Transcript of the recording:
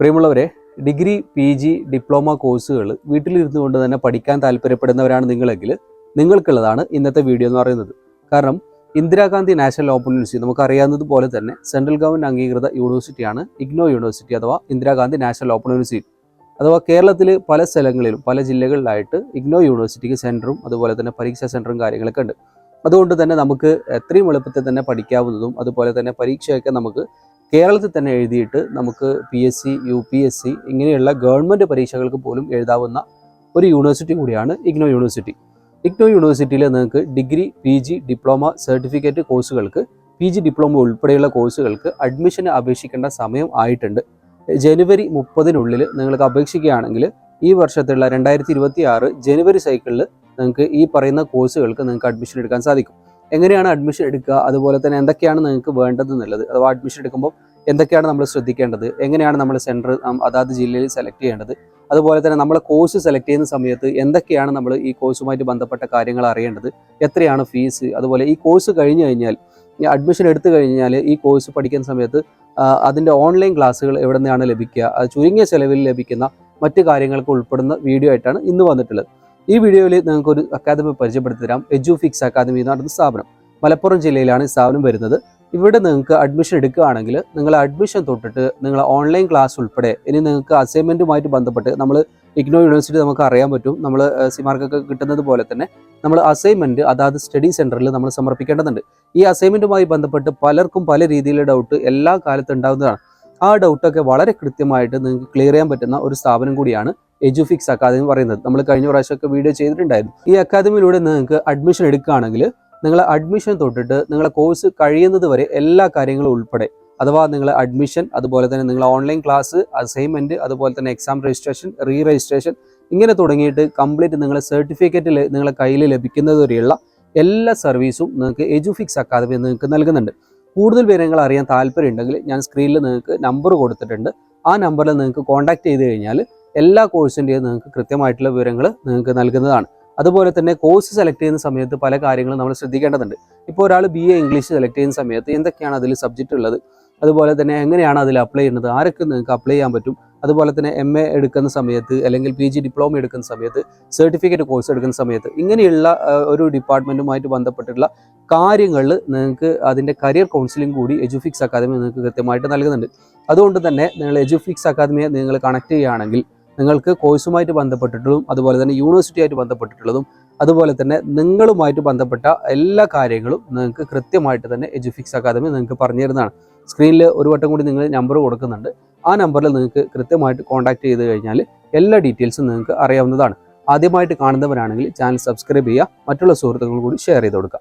പ്രിയമുള്ളവരെ degree P G diploma കോഴ്സുകൾ വീട്ടിലിരുന്നു കൊണ്ട് തന്നെ പഠിക്കാൻ താല്പര്യപ്പെടുന്നവരാണ് നിങ്ങളെങ്കിൽ നിങ്ങൾക്കുള്ളതാണ് ഇന്നത്തെ വീഡിയോ എന്ന് പറയുന്നത്. കാരണം ഇന്ദിരാഗാന്ധി നാഷണൽ ഓപ്പൺ യൂണിവേഴ്സിറ്റി നമുക്കറിയാവുന്നത് പോലെ തന്നെ സെൻട്രൽ ഗവൺമെന്റ് അംഗീകൃത യൂണിവേഴ്സിറ്റിയാണ് ഇഗ്നോ യൂണിവേഴ്സിറ്റി അഥവാ ഇന്ദിരാഗാന്ധി നാഷണൽ ഓപ്പൺ യൂണിവേഴ്സിറ്റി. അഥവാ കേരളത്തിൽ പല സ്ഥലങ്ങളിലും പല ജില്ലകളിലായിട്ട് ഇഗ്നോ യൂണിവേഴ്സിറ്റിക്ക് സെന്ററും അതുപോലെ തന്നെ പരീക്ഷാ സെന്ററും കാര്യങ്ങളൊക്കെ ഉണ്ട്. അതുകൊണ്ട് തന്നെ നമുക്ക് എത്രയും എളുപ്പത്തിൽ തന്നെ പഠിക്കാവുന്നതും അതുപോലെ തന്നെ പരീക്ഷയൊക്കെ നമുക്ക് കേരളത്തിൽ തന്നെ എഴുതിയിട്ട് നമുക്ക് P S C U P S C ഇങ്ങനെയുള്ള ഗവൺമെന്റ് പരീക്ഷകൾക്ക് പോലും എഴുതാവുന്ന ഒരു യൂണിവേഴ്സിറ്റി കൂടിയാണ് ഇഗ്നോ യൂണിവേഴ്സിറ്റി. ഇഗ്നോ യൂണിവേഴ്സിറ്റിയിൽ നിങ്ങൾക്ക് degree P G diploma certificate കോഴ്സുകൾക്ക് പി ജി ഡിപ്ലോമ ഉൾപ്പെടെയുള്ള കോഴ്സുകൾക്ക് അഡ്മിഷന് അപേക്ഷിക്കേണ്ട സമയം ആയിട്ടുണ്ട്. ജനുവരി മുപ്പതിനുള്ളിൽ നിങ്ങൾക്ക് അപേക്ഷിക്കുകയാണെങ്കിൽ ഈ വർഷത്തുള്ള രണ്ടായിരത്തി ഇരുപത്തി ആറ് ജനുവരി സൈക്കിളിൽ നിങ്ങൾക്ക് ഈ പറയുന്ന കോഴ്സുകൾക്ക് നിങ്ങൾക്ക് അഡ്മിഷൻ എടുക്കാൻ സാധിക്കും. എങ്ങനെയാണ് അഡ്മിഷൻ എടുക്കുക? അതുപോലെ തന്നെ എന്തൊക്കെയാണ് നിങ്ങൾക്ക് വേണ്ടത് എന്നുള്ളത്. അഥവാ അഡ്മിഷൻ എടുക്കുമ്പോൾ എന്തൊക്കെയാണ് നമ്മൾ ശ്രദ്ധിക്കേണ്ടത്? എങ്ങനെയാണ് നമ്മൾ സെന്റർ അതാത് ജില്ലയിൽ സെലക്ട് ചെയ്യേണ്ടത്? അതുപോലെ തന്നെ നമ്മൾ കോഴ്സ് സെലക്ട് ചെയ്യുന്ന സമയത്ത് എന്തൊക്കെയാണ് നമ്മൾ ഈ കോഴ്സുമായിട്ട് ബന്ധപ്പെട്ട കാര്യങ്ങൾ അറിയേണ്ടത്? എത്രയാണ് ഫീസ് അതുപോലെ ഈ കോഴ്സ് കഴിഞ്ഞു കഴിഞ്ഞാൽ അഡ്മിഷൻ എടുത്തു കഴിഞ്ഞാൽ ഈ കോഴ്സ് പഠിക്കുന്ന സമയത്ത് അതിന്റെ ഓൺലൈൻ ക്ലാസ്സുകൾ എവിടെ നിന്നാണ് ലഭിക്കുക ചുരുങ്ങിയ ചെലവിൽ ലഭിക്കുന്ന മറ്റ് കാര്യങ്ങൾക്ക് ഉൾപ്പെടുന്ന വീഡിയോ ആയിട്ടാണ് ഇന്ന് വന്നിട്ടുള്ളത്. ഈ വീഡിയോയിൽ നിങ്ങൾക്ക് ഒരു അക്കാദമി പരിചയപ്പെടുത്തി തരാം. എജുഫിക്സ് അക്കാദമി എന്ന് പറയുന്ന സ്ഥാപനം. മലപ്പുറം ജില്ലയിലാണ് ഈ സ്ഥാപനം വരുന്നത്. ഇവിടെ നിങ്ങൾക്ക് അഡ്മിഷൻ എടുക്കുകയാണെങ്കിൽ നിങ്ങൾ അഡ്മിഷൻ തൊട്ടിട്ട് നിങ്ങൾ ഓൺലൈൻ ക്ലാസ് ഉൾപ്പെടെ ഇനി നിങ്ങൾക്ക് അസൈൻമെന്റുമായിട്ട് ബന്ധപ്പെട്ട് നമ്മൾ ഇഗ്നോ യൂണിവേഴ്സിറ്റി നമുക്ക് അറിയാൻ പറ്റും. നമ്മൾ സിമാർക്കൊക്കെ കിട്ടുന്നത് പോലെ തന്നെ നമ്മൾ അസൈൻമെന്റ് അതാത് സ്റ്റഡി സെന്ററിൽ നമ്മൾ സമർപ്പിക്കേണ്ടതുണ്ട്. ഈ അസൈൻമെന്റുമായി ബന്ധപ്പെട്ട് പലർക്കും പല രീതിയിലെ ഡൗട്ട് എല്ലാ കാലത്തും ഉണ്ടാകുന്നതാണ് ആ ഡൗട്ടൊക്കെ വളരെ കൃത്യമായിട്ട് നിങ്ങൾക്ക് ക്ലിയർ ചെയ്യാൻ പറ്റുന്ന ഒരു സ്ഥാപനം കൂടിയാണ് എജുഫിക്സ് അക്കാദമി പറയുന്നത്. നമ്മൾ കഴിഞ്ഞ പ്രാവശ്യമൊക്കെ വീഡിയോ ചെയ്തിട്ടുണ്ടായിരുന്നു. ഈ അക്കാദമിയിലൂടെ നിങ്ങൾക്ക് അഡ്മിഷൻ എടുക്കുകയാണെങ്കിൽ നിങ്ങൾ അഡ്മിഷൻ തൊട്ടിട്ട് നിങ്ങളെ കോഴ്സ് കഴിയുന്നത് വരെ എല്ലാ കാര്യങ്ങളും ഉൾപ്പെടെ. അഥവാ നിങ്ങൾ അഡ്മിഷൻ അതുപോലെ തന്നെ നിങ്ങൾ ഓൺലൈൻ ക്ലാസ് അസൈൻമെന്റ് അതുപോലെ തന്നെ എക്സാം രജിസ്ട്രേഷൻ റീ രജിസ്ട്രേഷൻ ഇങ്ങനെ തുടങ്ങിയിട്ട് കംപ്ലീറ്റ് നിങ്ങളെ സർട്ടിഫിക്കറ്റിൽ നിങ്ങളെ കയ്യിൽ ലഭിക്കുന്നത് വരെയുള്ള എല്ലാ സർവീസും നിങ്ങൾക്ക് എജുഫിക്സ് അക്കാദമി നിങ്ങൾക്ക് നൽകുന്നുണ്ട്. കൂടുതൽ വിവരങ്ങൾ അറിയാൻ താല്പര്യമുണ്ടെങ്കിൽ ഞാൻ സ്ക്രീനിൽ നിങ്ങൾക്ക് നമ്പർ കൊടുത്തിട്ടുണ്ട്. ആ നമ്പറിൽ നിങ്ങൾക്ക് കോൺടാക്ട് ചെയ്ത് കഴിഞ്ഞാൽ എല്ലാ കോഴ്സിന്റെയും നിങ്ങൾക്ക് കൃത്യമായിട്ടുള്ള വിവരങ്ങൾ നിങ്ങൾക്ക് നൽകുന്നതാണ്. അതുപോലെ തന്നെ കോഴ്സ് സെലക്ട് ചെയ്യുന്ന സമയത്ത് പല കാര്യങ്ങളും നമ്മൾ ശ്രദ്ധിക്കേണ്ടതുണ്ട്. ഇപ്പോൾ ഒരാൾ ബി എ ഇംഗ്ലീഷ് സെലക്ട് ചെയ്യുന്ന സമയത്ത് എന്തൊക്കെയാണ് അതിൽ സബ്ജക്റ്റ് ഉള്ളത്? അതുപോലെ തന്നെ എങ്ങനെയാണ് അതിൽ അപ്ലൈ ചെയ്യുന്നത്? ആരൊക്കെ നിങ്ങൾക്ക് അപ്ലൈ ചെയ്യാൻ പറ്റും? അതുപോലെ തന്നെ എം എ എടുക്കുന്ന സമയത്ത് അല്ലെങ്കിൽ പി ജി ഡിപ്ലോമ എടുക്കുന്ന സമയത്ത് സർട്ടിഫിക്കറ്റ് കോഴ്സ് എടുക്കുന്ന സമയത്ത് ഇങ്ങനെയുള്ള ഒരു ഡിപ്പാർട്ട്മെന്റുമായിട്ട് ബന്ധപ്പെട്ടിട്ടുള്ള കാര്യങ്ങളിൽ നിങ്ങൾക്ക് അതിന്റെ കരിയർ കൗൺസിലിംഗ് കൂടി എജുഫിക്സ് അക്കാദമി നിങ്ങൾക്ക് കൃത്യമായിട്ട് നൽകുന്നുണ്ട്. അതുകൊണ്ട് തന്നെ നിങ്ങൾ എജുഫിക്സ് അക്കാദമിയെ നിങ്ങൾ കണക്ട് ചെയ്യുകയാണെങ്കിൽ നിങ്ങൾക്ക് കോഴ്സുമായിട്ട് ബന്ധപ്പെട്ടിട്ടുള്ളതും അതുപോലെ തന്നെ യൂണിവേഴ്സിറ്റിയായിട്ട് ബന്ധപ്പെട്ടിട്ടുള്ളതും അതുപോലെ തന്നെ നിങ്ങളുമായിട്ട് ബന്ധപ്പെട്ട എല്ലാ കാര്യങ്ങളും നിങ്ങൾക്ക് കൃത്യമായിട്ട് തന്നെ എജുഫിക്സ് അക്കാദമി നിങ്ങൾക്ക് പറഞ്ഞു തരുന്നതാണ്. സ്ക്രീനിൽ ഒരു വട്ടം കൂടി നിങ്ങൾ നമ്പർ കൊടുക്കുന്നുണ്ട്. ആ നമ്പറിൽ നിങ്ങൾക്ക് കൃത്യമായിട്ട് കോൺടാക്ട് ചെയ്ത് കഴിഞ്ഞാൽ എല്ലാ ഡീറ്റെയിൽസും നിങ്ങൾക്ക് അറിയാവുന്നതാണ്. ആദ്യമായിട്ട് കാണുന്നവരാണെങ്കിൽ ചാനൽ സബ്സ്ക്രൈബ് ചെയ്യുക മറ്റുള്ള സുഹൃത്തുക്കൾ കൂടി ഷെയർ ചെയ്ത് കൊടുക്കുക.